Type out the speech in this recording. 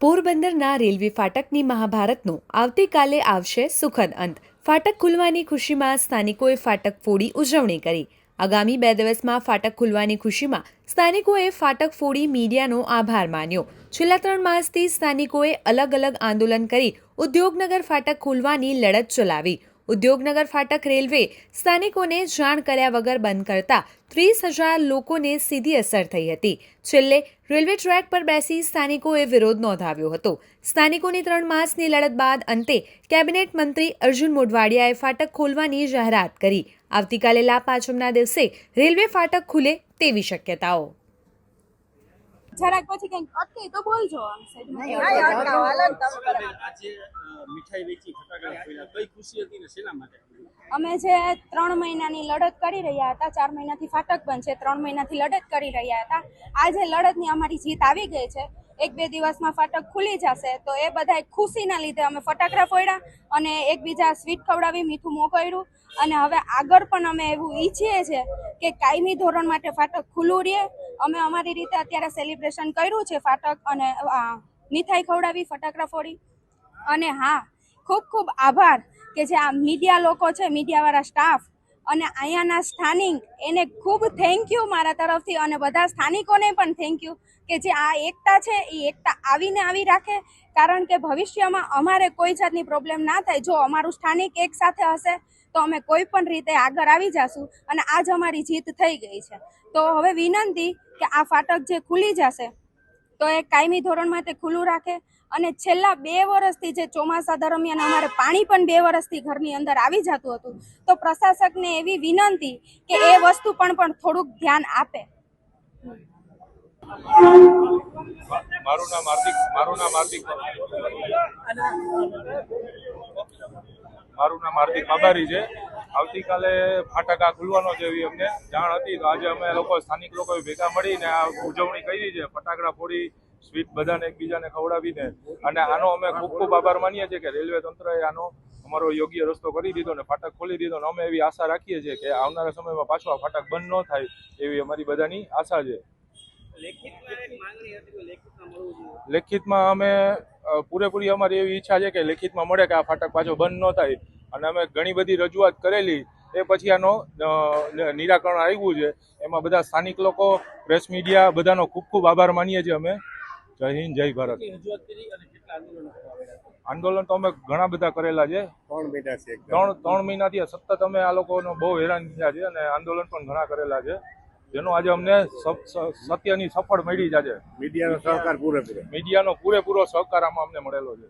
પોરબંદરના રેલવે ફાટકની મહાભારતનો આવતીકાલે આવશે સુખદ અંત. ફાટક ખુલવાની ખુશીમાં સ્થાનિકોએ ફાટક ફોડી ઉજવણી કરી. આગામી બે દિવસમાં ફાટક ખુલવાની ખુશીમાં સ્થાનિકોએ ફાટક ફોડી મીડિયાનો આભાર માન્યો. છેલ્લા ત્રણ માસથી સ્થાનિકોએ અલગ અલગ આંદોલન કરી ઉદ્યોગનગર ફાટક ખોલવાની લડત ચલાવી. ઉદ્યોગનગર ફાટક રેલવે સ્થાનિકોને જાણ કર્યા વગર બંધ કરતા ત્રીસ હજાર લોકોને સીધી અસર થઈ હતી. છેલ્લે રેલવે ટ્રેક પર બેસી સ્થાનિકોએ વિરોધ નોંધાવ્યો હતો. સ્થાનિકોની ત્રણ માસની લડત બાદ અંતે કેબિનેટ મંત્રી અર્જુન મોઢવાડિયાએ ફાટક ખોલવાની જાહેરાત કરી. આવતીકાલે લા પાંચમના દિવસે રેલવે ફાટક ખુલે તેવી શક્યતાઓ. જરાક પછી કંઈક અટકે તો બોલજો આમ સાઈડમાં. મીઠાઈ વેચી કઈ ખુશી હતી ને? શેના માટે? અમે જે ત્રણ મહિનાની લડત કરી રહ્યા હતા ચાર મહિનાથી ફાટક બંધ છે ત્રણ મહિનાથી લડત કરી રહ્યા હતા. આજે લડતની અમારી જીત આવી ગઈ છે. એક બે દિવસમાં ફાટક ખુલી જશે તો એ બધા ખુશીના લીધે અમે ફટાકડા ફોડ્યા અને એકબીજા સ્વીટ ખવડાવી મીઠું મોકલ્યું અને હવે આગળ પણ અમે એવું ઈચ્છીએ છીએ કે કાયમી ધોરણ માટે ફાટક ખુલ્લું રહે. અમે અમારી રીતે અત્યારે સેલિબ્રેશન કર્યું છે ફાટક અને મીઠાઈ ખવડાવી ફટાકડા ફોડી. અને હા, ખૂબ ખૂબ આભાર કે જે આ મીડિયા લોકો છે મીડિયાવાળા સ્ટાફ અને અહીંયાના સ્થાનિક એને ખૂબ થેન્ક યુ મારા તરફથી અને બધા સ્થાનિકોને પણ થેન્ક યુ કે જે આ એકતા છે, એ એકતા આવીને આવી રાખે. કારણ કે ભવિષ્યમાં અમારે કોઈ જાતની પ્રોબ્લેમ ના થાય. જો અમારું સ્થાનિક એક સાથે હશે, તો અમે કોઈ પણ રીતે આગળ આવી જશું અને આજ અમારી જીત થઈ ગઈ છે. તો હવે વિનંતી કે આ ફાટક જે ખુલી જશે તો એ કાયમી ધોરણ માટે ખુલ્લું રાખે અને છેલ્લા બે વર્ષથી જે ચોમાસા દરમિયાન અમારે પાણી પણ બે વર્ષથી ઘરની અંદર આવી જતું હતું, તો પ્રશાસકને એવી વિનંતી કે એ વસ્તુ પણ પણ થોડુંક ધ્યાન આપે. મારું નામ હાર્દિક, મારું નામ હાર્દિક મારું નામ હાર્દિક છે. આવતીકાલે ફાટકા ખુલવાનો છે એવી અમને જાણ હતી. તો આજે અમે લોકો સ્થાનિક લોકોએ ભેગા મળીને આ ઉજવણી કરી છે. ફટાકડા ફોડી, સ્વીટ બધાને એકબીજાને ખવડાવીને. અને આનો અમે ખૂબ ખૂબ આભાર માનીએ છીએ કે રેલવે તંત્રએ આનો અમારો યોગ્ય રસ્તો કરી દીધો ને ફાટક ખોલી દીધો ને અમે એવી આશા રાખીએ છીએ કે આવનારા સમયમાં પાછો આ ફાટક બંધ ન થાય એવી અમારી બધાની આશા છે. લેખિતમાં અમે પૂરેપૂરી અમારી એવી ઈચ્છા છે કે લેખિતમાં મળે કે આ ફાટક પાછો બંધ ન થાય. અને અમે ઘણી બધી રજૂઆત કરેલી એ પછી આનો નિરાકરણ આવ્યું છે. એમાં બધા સ્થાનિક લોકો પ્રેસ મીડિયા બધાનો ખૂબ ખૂબ આભાર માનીએ છીએ અમે. જય હિન્દ જય ભારત. આંદોલનો તો અમે ઘણા બધા કરેલા છે. ત્રણ મહિના છે ત્રણ ત્રણ મહિનાથી સતત અમે આ લોકોનો બહુ હેરાન થયા છે અને આંદોલન પણ ઘણા કરેલા છે. જેનો આજે અમને સત્યની સફળ મળી છે આજે. મીડિયાનો સહકાર પૂરેપૂરો. મીડિયાનો પૂરેપૂરો સહકાર આમાં અમને મળેલો છે.